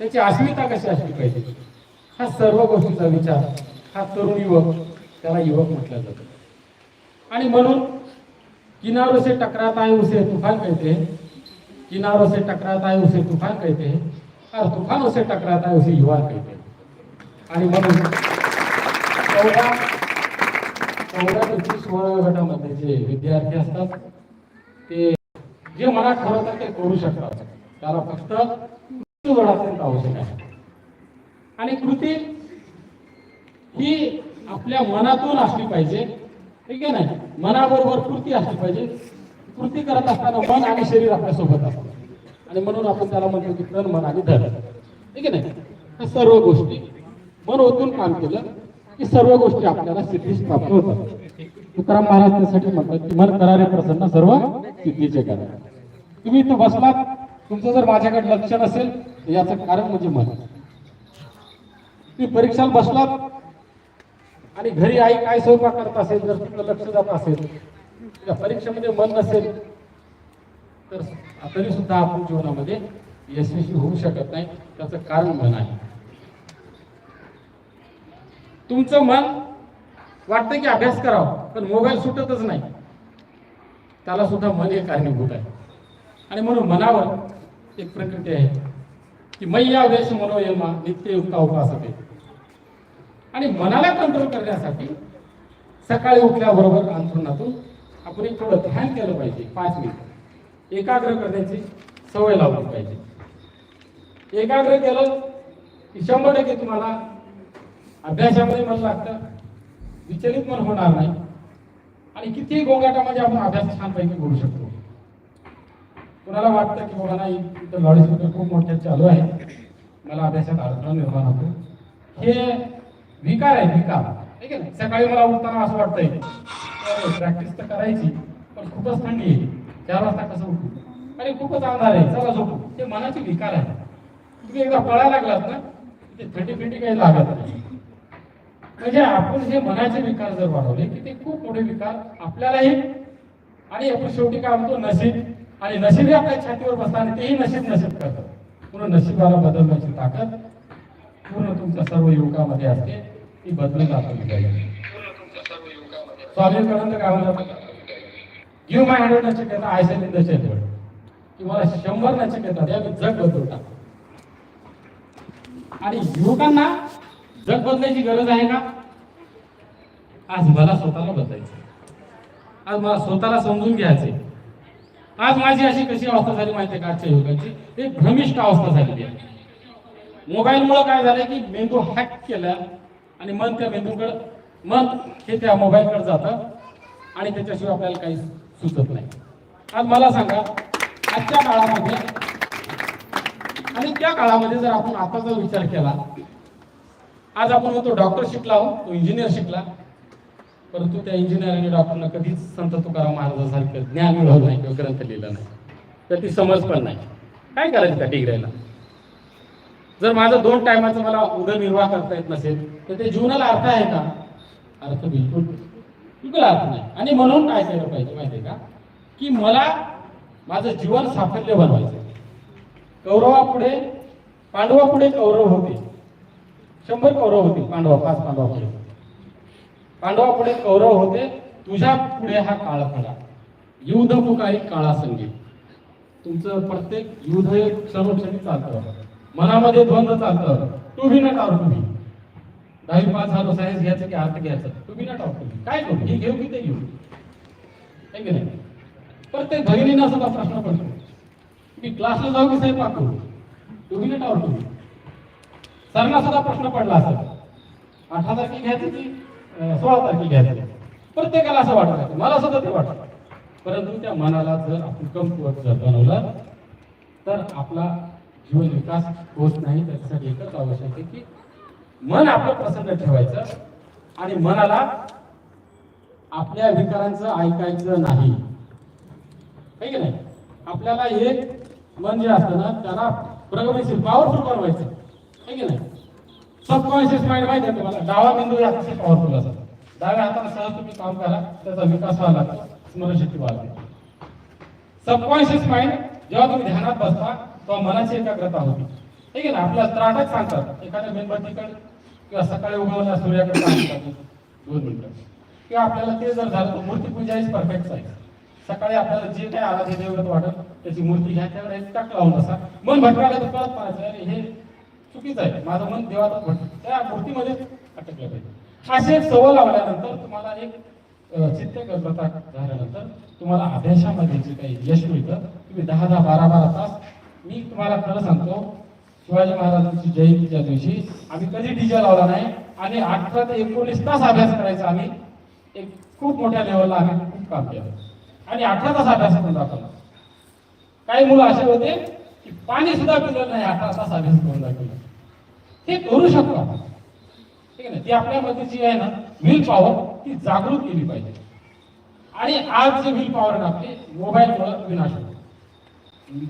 त्याची अस्मिता कशी असली पाहिजे? हा सर्व गोष्टीचा विचार हा तरुण युवक त्याला युवक म्हटलं जातं. आणि म्हणून किनारों से टकराता है उसे तूफान कहते हैं किनारों से टकराता है उसे तूफान कहते हैं और तूफानों से टकराता है उसे युवा कहते हैं आणि म्हणून चौदा चौदा ते तीस गटामध्ये जे विद्यार्थी असतात ते जे मनात ठरवतात ते करू शकतात. त्याला फक्त अत्यंत आवश्यक आहे. आणि कृती ही आपल्या मनातून असली पाहिजे. ठीक आहे नाही? मनाबरोबर कृती असली पाहिजे. कृती करत असताना मन आणि शरीर आपल्यासोबत असतं. आणि म्हणून आपण त्याला म्हणतो की तन मन आणि धन. ठीक आहे ना ह्या सर्व गोष्टी मन ओतून काम केलं की सर्व गोष्टी आपल्याला सिद्धीस प्राप्त होतात. तुकाराम महाराज त्यासाठी म्हणतात की मन करारे प्रसन्न सर्व सिद्धीचे करा. तुम्ही इथं बसलात तुमचं जर माझ्याकडे लक्ष नसेल तर याचं कारण म्हणजे मन. तुम्ही परीक्षाला बसलात आणि घरी आई काय स्वयंपाक करत असेल जर तुमचं लक्ष जात असेल त्या परीक्षेमध्ये मन नसेल तर तरी सुद्धा आपण जीवनामध्ये यशस्वी होऊ शकत नाही. त्याचं कारण मन आहे. तुमचं मन वाटतं की अभ्यास करावा पण मोबाईल सुटतच नाही. त्याला सुद्धा मन हे कारणीभूत आहे. आणि म्हणून मनावर एक प्रकृती आहे. की मैया वेश मनोयमा नित्य युक्ता उपासते आणि मनाला कंट्रोल करण्यासाठी सकाळी उठल्याबरोबर अंथरुणातून आपण एक थोडं ध्यान केलं पाहिजे पाच मिनिट. एकाग्र करण्याची सवय लावली पाहिजे. एकाग्र केलं की शंभर टक्के तुम्हाला अभ्यासामध्ये मन लागतं विचलित मन होणार नाही. आणि कितीही गोंगाटामध्ये आपण अभ्यास छानपैकी करू शकतो. कुणाला वाटतं की बाबा नाही इथं लाडीस्पीकर खूप मोठे चालू आहे. मला अभ्यासात अडथळा निर्माण होतो. हे विकार आहे विकार. ठीक आहे? ना सकाळी मला उठताना असं वाटतंय प्रॅक्टिस तर करायची पण खूपच थंडी आहे. चार वाजता कसं उठू? आणि खूपच अंधार आहे. चला झोपू. ते मनाचे विकार आहे. तुम्ही एकदा पळायला लागलात ना ते थंडी फिंडी काही लागत नाही. म्हणजे आपण हे मनाचे विकार जर वाढवले की ते खूप मोठे विकार आपल्यालाही आणि आपण शेवटी काय म्हणतो नशीब. आणि नशीबही आपल्या छातीवर बसतात आणि तेही नशीब नशीब करतात पूर्ण नशिबाला बदलण्याची ताकद पूर्ण तुमच्या सर्व युवकामध्ये असते ती बदलून दाखवली पाहिजे स्वामी विवेकानंद काय म्हणतात? Give my hundred Nachiketa I shall in the चेतवड की मला शंभर नचिकेता द्या जग बदलून आणि युवकांना जग बदलायची गरज आहे का? आज मला स्वतःला बदलायचं आज मला स्वतःला समजून घ्यायचे आज माझी अशी कशी अवस्था झाली माहिती आहे का आजच्या युवकाची एक भ्रमिष्ठ अवस्था झालेली आहे. मोबाईलमुळे काय झालंय की मेंदू हॅक केला आणि मन त्या मेंदूकडे मन हे त्या मोबाईलकडे जातं आणि त्याच्याशिवाय आपल्याला काही सुचत नाही. आज मला सांगा आजच्या काळामध्ये आणि त्या काळामध्ये जर आपण आता जर विचार केला आज आपण म्हणतो डॉक्टर शिकला हो तो इंजिनियर शिकला परंतु त्या इंजिनियर आणि डॉक्टरना कधीच संत तुकाराम महाराजांसारखं ज्ञान मिळवलं नाही किंवा ग्रंथ लिहिला नाही. तर ती समज पण नाही. काय करायचं त्या डिग्र्याला? जर माझं दोन टायमाचं मला उदरनिर्वाह करता येत नसेल तर ते जीवनाला अर्थ आहे का? अर्थ बिलकुल बिलकुल अर्थ नाही. आणि म्हणून काय केलं पाहिजे माहिती का? की मला माझं जीवन साफल्य बनवायचं कौरवापुढे पांडवापुढे कौरव होते. शंभर कौरव होते पांडवा पाच पांडवापुढे पांडवापुढे कौरव होते तुझ्या पुढे हा काळ खडा युद्ध पुकारी काळा संगीत. तुमचं प्रत्येक युद्ध हे क्षणोक्षणी चालतं. मनामध्ये द्वंद्व चालतं. टू बी नॉट आउट तुम्ही दहावी पास झालो सायन्स घ्यायचं की आर्ट घ्यायचं? टू बी नॉट आउट तुम्ही काय करू? हे घेऊ की ते घेऊ? है की नाही? प्रत्येक भगिनीनं सुद्धा प्रश्न पडतो. मी क्लासला जाऊ की साहेब करू टू बी नॉट आउट तुम्ही सरला सुद्धा प्रश्न पडला असेल. हजार तारखे घ्यायचं की सोळा तारखेला घ्यायचं प्रत्येकाला असं वाटतं मला सुद्धा ते वाटतं. परंतु त्या मनाला जर आपण कमकुवत जर बनवलं तर आपला जीवन विकास होत नाही. त्याच्यासाठी एकच आवश्यक आहे की मन आपलं प्रसन्न ठेवायचं आणि मनाला आपल्या विकारांचं ऐकायचं नाही. की नाही? आपल्याला एक मन जे असतं ना त्याला प्रगतीशील पॉवरफुल बनवायचं की नाही? सबकॉन्शियस माइंड माहिती आहे तुम्हाला? डावा मेंदू जास्त पॉवरफुल असतो डाव्या हाताला सहज तुम्ही काम करा त्याचा विकास व्हायला लागतो. स्मरणशक्ती वाढते. सबकॉन्शियस माइंड जेव्हा तुम्ही ध्यानात बसता तेव्हा मनाची एकाग्रता होती. ठीक आहे ना? आपल्या त्राटक सांगतात. एखाद्या मेणबत्तीकडे किंवा सकाळी उगवल्या सूर्याकडे दोन मिनिटं. किंवा आपल्याला ते जर झालं तर मूर्तीपूजा इज परफेक्ट साईज सकाळी आपल्याला जे काय आराध्य देवत वाटत त्याची मूर्ती घ्या त्यावर एक टाक लावून असा मन भटकायला तर परत पाहिजे हे चुकीचं आहे. माझं मन देवातच भटक त्या मूर्तीमध्ये अटकलं पाहिजे. असे एक सवय लावल्यानंतर तुम्हाला एक अ, चित्त झाल्यानंतर तुम्हाला अभ्यासामध्ये जे काही यश मिळतं तुम्ही दहा दहा बारा बारा तास मी तुम्हाला खरं सांगतो शिवाजी महाराजांची जयंतीच्या दिवशी आम्ही कधी डीजे लावला नाही आणि अठरा ते एकोणीस तास अभ्यास करायचा आम्ही. एक खूप मोठ्या लेवलला आम्ही खूप काम केलं. आणि अठरा तास अभ्यास करून दाखवला. काही मुलं असे होते की पाणी सुद्धा पिलं नाही अठरा तास अभ्यास करून दाखवला. हे करू शकतो आपण. ठीक आहे ना? ती आपल्यामध्ये जी आहे ना विल पॉवर ती जागृत केली पाहिजे. आणि आज जे विल पॉवर आहे ना आपली मोबाईलमुळे विनाश होतो.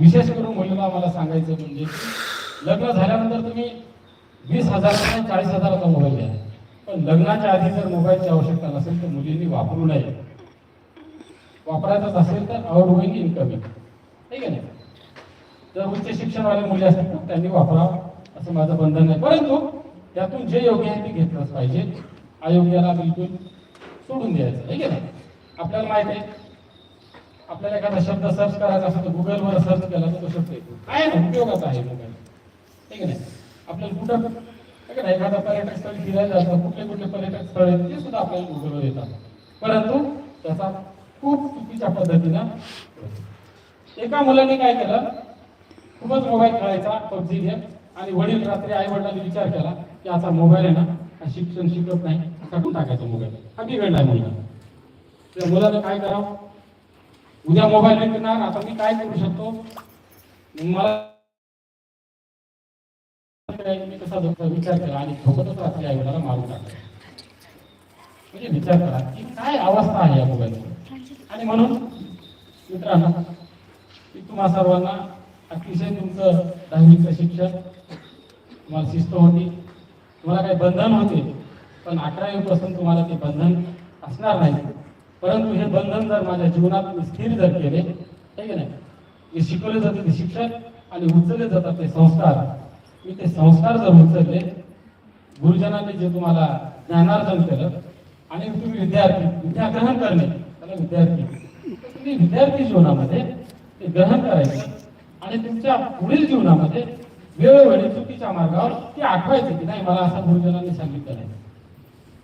विशेष करून मुलीला मला सांगायचं म्हणजे लग्न झाल्यानंतर तुम्ही वीस हजाराचा चाळीस हजाराचा मोबाईल घ्या. पण लग्नाच्या आधी जर मोबाईलची आवश्यकता नसेल तर मुलींनी वापरू नये. वापरायचाच असेल तर आउट गोईंग इनकमिंग ठीक आहे ना? जर उच्च शिक्षणवाले मुली असतील तर त्यांनी वापरावं. असं माझं बंधन नाही परंतु त्यातून जे योग्य आहे ते घेतलंच पाहिजे. अयोग्याला बिलकुल सोडून द्यायचं ठीक आहे नाही? आपल्याला माहिती आहे. आपल्याला एखादा शब्द सर्च करायचा असेल तर गुगलवर सर्च केला तर तो शब्द येतो. काय उपयोगाचा आहे मोबाईल ठीक आहे नाही? आपल्याला कुठं ठीक आहे ना एखादा पर्यटक स्थळी फिरायला जातं कुठले कुठले पर्यटक स्थळ आहेत ते सुद्धा आपल्याला गुगलवर येतात. परंतु त्याचा खूप चुकीच्या पद्धतीनं एका मुलाने काय केलं? खूपच मोबाईल खेळायचा पबजी गेम. आणि वडील रात्री आई वडिलांनी विचार केला की आता मोबाईल आहे ना हा शिक्षण शिकत नाही काढून टाकायचा मोबाईल हा बिघडलाय मुलगा त्या मुलाने काय करावं? उद्या मोबाईल विकणार आता मी काय करू शकतो? मला मी कसा विचार केला आणि झोपतच रात्री आई वडिलांना मारून टाकला. म्हणजे विचार करा की काय अवस्था आहे या मोबाईलवर आणि म्हणून मित्रांनो की तुम्हा सर्वांना अतिशय तुमचं दहावीचं प्रशिक्षण तुम्हाला शिस्त होती. तुम्हाला काही बंधन होते पण अकरावीपासून तुम्हाला ते बंधन असणार नाही. परंतु हे बंधन जर माझ्या जीवनात मी स्थिर जर केले ठीक आहे नाही जे शिकवले जाते ते शिक्षण आणि उचलले जातात ते संस्कार. मी ते संस्कार जर उचलले गुरुजनांनी जे तुम्हाला ज्ञानार्जन केलं आणि तुम्ही विद्यार्थी विद्या ग्रहण करणे त्याला विद्यार्थी. तुम्ही विद्यार्थी जीवनामध्ये ते ग्रहण करायचं. आणि तुमच्या पुढील जीवनामध्ये वेळोवेळी चुकीच्या मार्गावर ते आठवायचं की नाही मला असं गुरुजनांनी सांगितलं नाही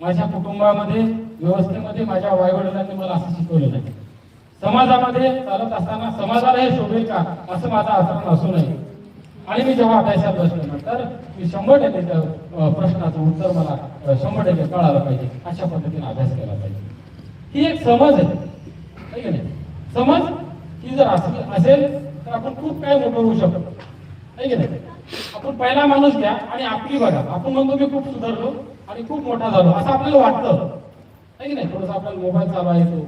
माझ्या कुटुंबामध्ये व्यवस्थेमध्ये माझ्या वाईवडिलांनी मला असं शिकवलं नाही समाजामध्ये चालत असताना समाजाला हे शोभेल का असं माझं आचरण असू नये. आणि मी जेव्हा अभ्यासात बसलो तर मी शंभर टक्के त्या प्रश्नाचं उत्तर मला शंभर टक्के कळालं पाहिजे. अशा पद्धतीने अभ्यास केला पाहिजे. ही एक समज आहे. की नाही? समज ही जर असली असेल तर आपण खूप काही मोठं होऊ शकतो. नाही की नाही? आपण पहिला माणूस घ्या आणि आपली बघा. आपण म्हणतो मी खूप सुधारलो आणि खूप मोठा झालो. असं आपल्याला वाटतं. नाही की नाही? थोडस आपल्याला मोबाईल चालवायचो.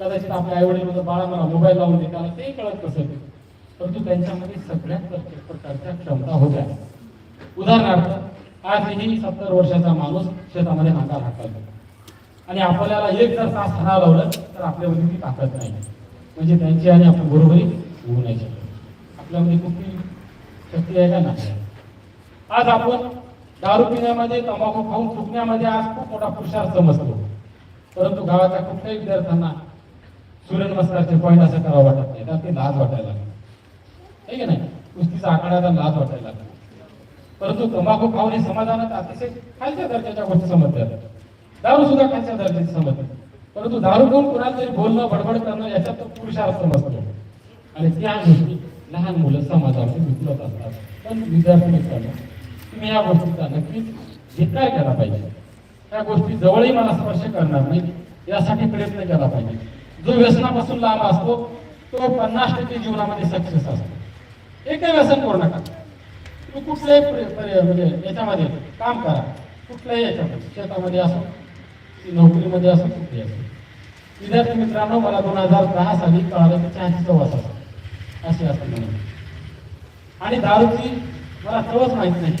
कदाचित आपल्या आई वडील बाळा मला मोबाईल लावून दे ते कळत नसेल. परंतु त्यांच्यामध्ये सगळ्यात प्रत्येक प्रकारच्या क्षमता होत्या. उदाहरणार्थ आजही सत्तर वर्षाचा माणूस शेतामध्ये नांगार हाकलतो आणि आपल्याला एक जर तास हाणा लावलं तर आपल्यामध्ये ती ताकद नाही. म्हणजे त्यांची आणि आपण बरोबरी होऊ नाही शकत. आपल्यामध्ये कुठली शक्ती आहे का नाही? आज आपण दारू पिण्यामध्ये तंबाखू खाऊन थुकण्यामध्ये आज खूप मोठा पुरुषार्थ समजतो. परंतु गावाच्या कुठल्याही विद्यार्थ्यांना सूर्यनमस्कारचे पॉईंट असं करावं वाटत नाही. त्यात ते लाज वाटायला लागते है की नाही कुस्तीचा आखाड्याचा लाज वाटायला लागला. परंतु तंबाखू खाऊन हे समाजानात अतिशय खालच्या दर्जाच्या गोष्टी समजल्या दारू सुद्धा खालच्या दर्जाची समजते. परंतु दारू घेऊन कुणाला तरी बोलणं बडबड करणं याच्यात तो पुरुषार्थ समजतो. आणि त्या गोष्टी लहान मुलं समाजामध्ये विकलत असतात. पण विद्यार्थी मित्रांनो तुम्ही या गोष्टीचा नक्कीच धिक्कार केला पाहिजे. त्या गोष्टी जवळही मला स्पर्श करणार नाही यासाठी प्रयत्न केला पाहिजे. जो व्यसनापासून लांब असतो तो पन्नास टक्के जीवनामध्ये सक्सेस असतो. एकही व्यसन करू नका. तुम्ही कुठल्याही म्हणजे याच्यामध्ये काम करा. कुठल्याही याच्यामध्ये शेतामध्ये असो की नोकरीमध्ये असो कुठेही असो. विद्यार्थी मित्रांनो मला दोन हजार दहा साली कळालं की चहाची असतो. असे असं अशी म्हणून आणि दारूची मला चवच माहीत नाही.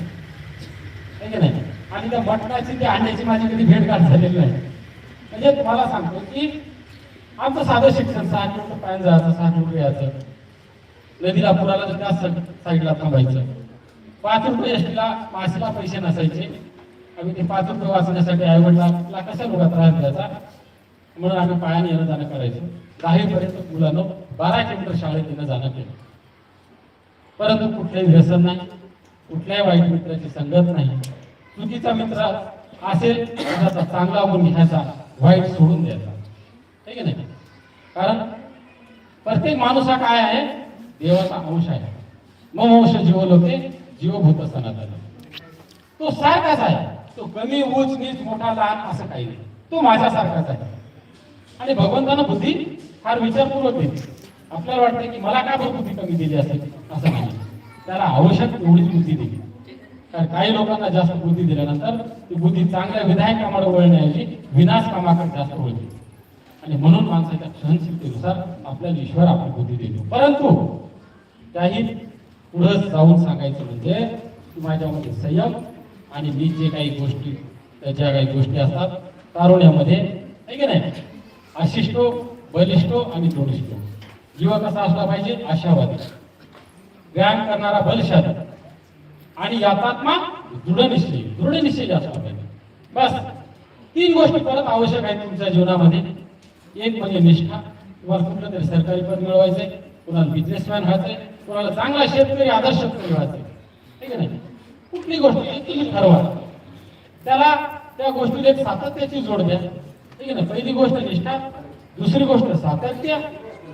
की नाही? आणि त्या मटणाची त्या अंड्याची माझी कधी भेटघाट झालेली नाही. म्हणजे तुम्हाला सांगतो की आमचं साधं शिक्षण सहा किलोमीटर पायन जायचं सहा किलोमीटर यायचं. नदीला पुराला तर त्या साईडला थांबायचं. पाच रुपये एसटीला पाचला पैसे नसायचे. आम्ही ते पाच रुपये वाचण्यासाठी आईवडिलांना कशा लोकात त्रास द्यायचा? म्हणून आम्ही पायाने येणं जाणं करायचो. दहावीपर्यंत मुलांना बारा किलोमीटर शाळेत येणं जाणं केलं. परंतु कुठलंही व्यसन नाही कुठल्याही वाईट मित्राची संगत नाही. चुकीचा मित्र असेल त्याचा चांगला गुण घ्यायचा वाईट सोडून द्यायचा. ठीक आहे नाही कारण प्रत्येक माणूस हा काय आहे? देवाचा अंश आहे. मग अंश जीव लोके जीवभूत सनातन. तो सारखाच आहे. तो कमी ऊच नीच मोठा लहान असं काही नाही. तो माझ्यासारखाच आहे. आणि भगवंतानं बुद्धी फार विचारपूर्वक दिली. आपल्याला वाटतं की मला काय बरं बुद्धी कमी दिली असेल असं नाही. त्याला आवश्यक एवढीच बुद्धी दिली. कारण काही लोकांना जास्त बुद्धी दिल्यानंतर ती बुद्धी चांगल्या विधायक कामाला वळण्याऐवजी विनाश कामाकडे जास्त वळते आणि म्हणून माणसाच्या सहनशीलतेनुसार आपल्याला ईश्वर आपली बुद्धी देतो. परंतु त्याही पुढं जाऊन सांगायचं म्हणजे माझ्यामध्ये संयम आणि मी जे काही गोष्टी ज्या काही गोष्टी असतात तारुण्यामध्ये आहे की नाही? अशिष्टो बलिष्ठो आणि दोडिष्टो जीव कसा असला पाहिजे आशावादी. व्यायाम करणारा बलशाली. आणि यातात्मा दृढनिश्चयी दृढनिश्चयी असला पाहिजे. बस तीन गोष्टी परत आवश्यक आहेत तुमच्या जीवनामध्ये. एक म्हणजे निष्ठा. तुम्हाला कुठलं तरी सरकारी पद मिळवायचंय कुणाला बिझनेसमॅन व्हायचंय कुणाला चांगला शेतकरी आदर्श शेतकरी व्हायचंय. ठीक आहे ना? कुठली गोष्ट आहे तुम्ही ठरवा. त्याला त्या गोष्टीला एक सातत्याची जोड द्या. ठीक आहे ना? पहिली गोष्ट निष्ठा दुसरी गोष्ट सातत्य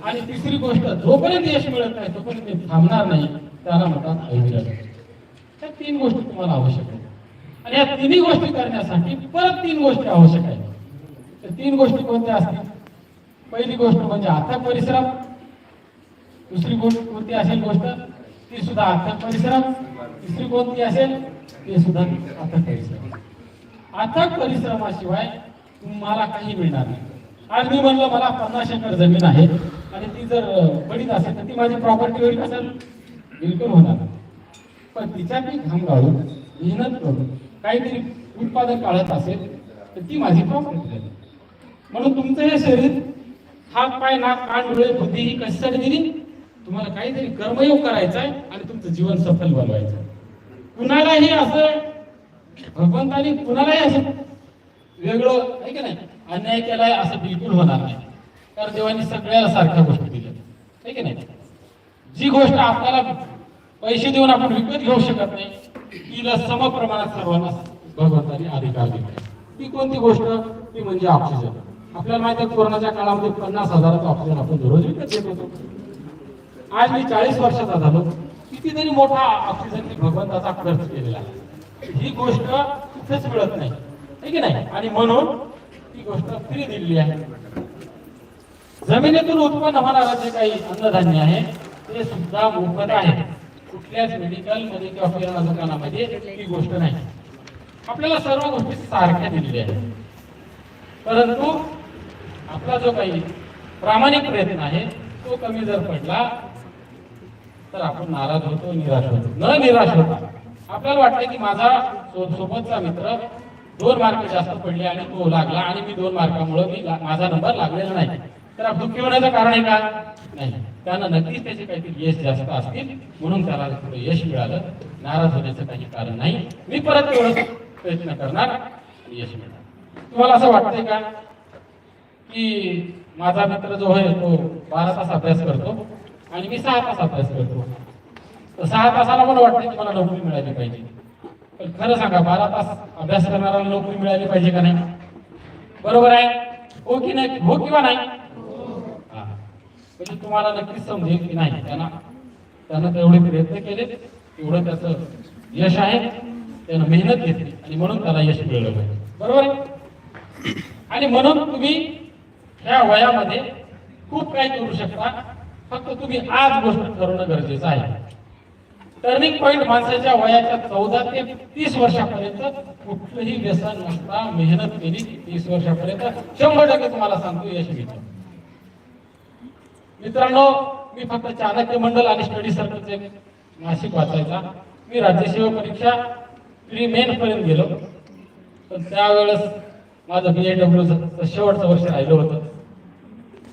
आणि तिसरी गोष्ट जोपर्यंत यश मिळत नाही तोपर्यंत ते थांबणार नाही त्याला म्हणतात अविरत. त्या तीन गोष्टी तुम्हाला आवश्यक आहेत. आणि या तिन्ही गोष्टी करण्यासाठी परत तीन गोष्टी आवश्यक आहेत. तर तीन गोष्टी कोणत्या असतील? पहिली गोष्ट म्हणजे अथक परिश्रम. दुसरी गोष्ट कोणती असेल गोष्ट? ती सुद्धा अथक परिश्रम. तिसरी कोणती असेल? ते सुद्धा अथक परिश्रम. अथक परिश्रमाशिवाय तुम्हाला काही मिळणार नाही. आज मी म्हणलं मला पन्नास एकर जमीन आहे. आणि ती जर पडीत असेल तर ती माझी प्रॉपर्टी होईल असेल बिलकुल होणार पण तिच्या मी घाम गाळून मेहनत करून काहीतरी उत्पादन काढत असेल तर ती माझी प्रॉपर्टी झाली. म्हणून तुमचं हे शरीर हात पाय नाक कान डोळे बुद्धी ही कशासाठी दिली? तुम्हाला काहीतरी कर्मयोग करायचं आहे आणि तुमचं जीवन सफल बनवायचं आहे. कुणालाही असं भगवंतानी कुणालाही असं वेगळं आहे की नाही अन्याय केलाय असं बिलकुल होणार नाही. तर देवाने सगळ्याला सारख्या गोष्टी दिल्या. आहे की नाही? जी गोष्ट आपल्याला पैसे देऊन आपण विकत घेऊ शकत नाही तिला सम प्रमाणात सर्वांना भगवंतानी अधिकार दिला. ती कोणती गोष्ट? ती म्हणजे ऑक्सिजन. आपल्याला माहिती आहे कोरोनाच्या काळामध्ये पन्नास हजाराचा ऑक्सिजन आपण दररोज विकत घेत होतो. आज मी चाळीस वर्षाचा झालो कितीतरी मोठा ऑक्सिजन भगवंताचा खर्च केलेला आहे. ही गोष्ट कुठेच मिळत नाही. की नाही? आणि म्हणून ती गोष्ट फ्री दिलेली आहे. जमिनीतून उत्पन्न होणारा जे काही अन्नधान्य आहे ते सुद्धा मोफत आहे. कुठल्याच मेडिकलमध्ये किंवा किराणा दुकानामध्ये ही गोष्ट नाही. आपल्याला सर्व गोष्टी सारख्या दिलेल्या आहेत. परंतु आपला जो काही प्रामाणिक प्रयत्न आहे तो कमी जर पडला तर आपण नाराज होतो निराश होतो. न निराश होता. आपल्याला वाटतं की माझा सो- सोबतचा मित्र दोन मार्क जास्त पडले आणि तो लागला आणि मी दोन मार्कामुळे मी माझा नंबर लागलेला नाही. तर दुःखी होण्याचं कारण आहे का? नाही. त्यांना नक्कीच त्याचे काहीतरी यश जास्त असतील म्हणून त्याला थोडं यश मिळालं. नाराज होण्याचं काही कारण नाही. मी परत तेवढं प्रयत्न करणार यश मिळणार. तुम्हाला असं वाटतंय का की माझा मित्र जो आहे तो बारा तास अभ्यास करतो आणि मी सहा तास अभ्यास करतो? तर सहा तासाला मला वाटतं की मला नोकरी मिळाली पाहिजे. पण खरं सांगा बारा तास अभ्यास करणाऱ्याला नोकरी मिळाली पाहिजे का नाही? बरोबर आहे? हो की नाही? हो किंवा नाही? म्हणजे तुम्हाला नक्कीच समजेल की नाही. त्यांना त्यानं तेवढे प्रयत्न केले तेवढं त्याचं यश आहे. त्यानं मेहनत घेतली आणि म्हणून त्याला यश मिळलं पाहिजे. बरोबर आहे? आणि म्हणून तुम्ही ह्या वयामध्ये खूप काही करू शकता. फक्त तुम्ही आज गोष्ट करणं गरजेचं आहे. टर्निंग पॉइंट माणसाच्या वयाच्या चौदा ते तीस वर्षापर्यंत कुठलंही व्यसन नसता. मेहनत केली तीस वर्षापर्यंत. शंभर टक्के तुम्हाला सांगतो यश मिळतं मित्रांनो मी फक्त चाणक्य मंडल आणि स्टडी सर्कलचे नाशिक वाचायचा. मी राज्यसेवा परीक्षा प्री मेन पर्यंत गेलो. पण त्यावेळेस माझं बी एडब्ल्यू शेवटचं वर्ष राहिलं होतं.